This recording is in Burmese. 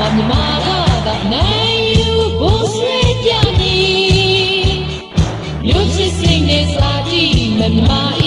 обнимала нею у світяні, Люди сині зладі, мені має.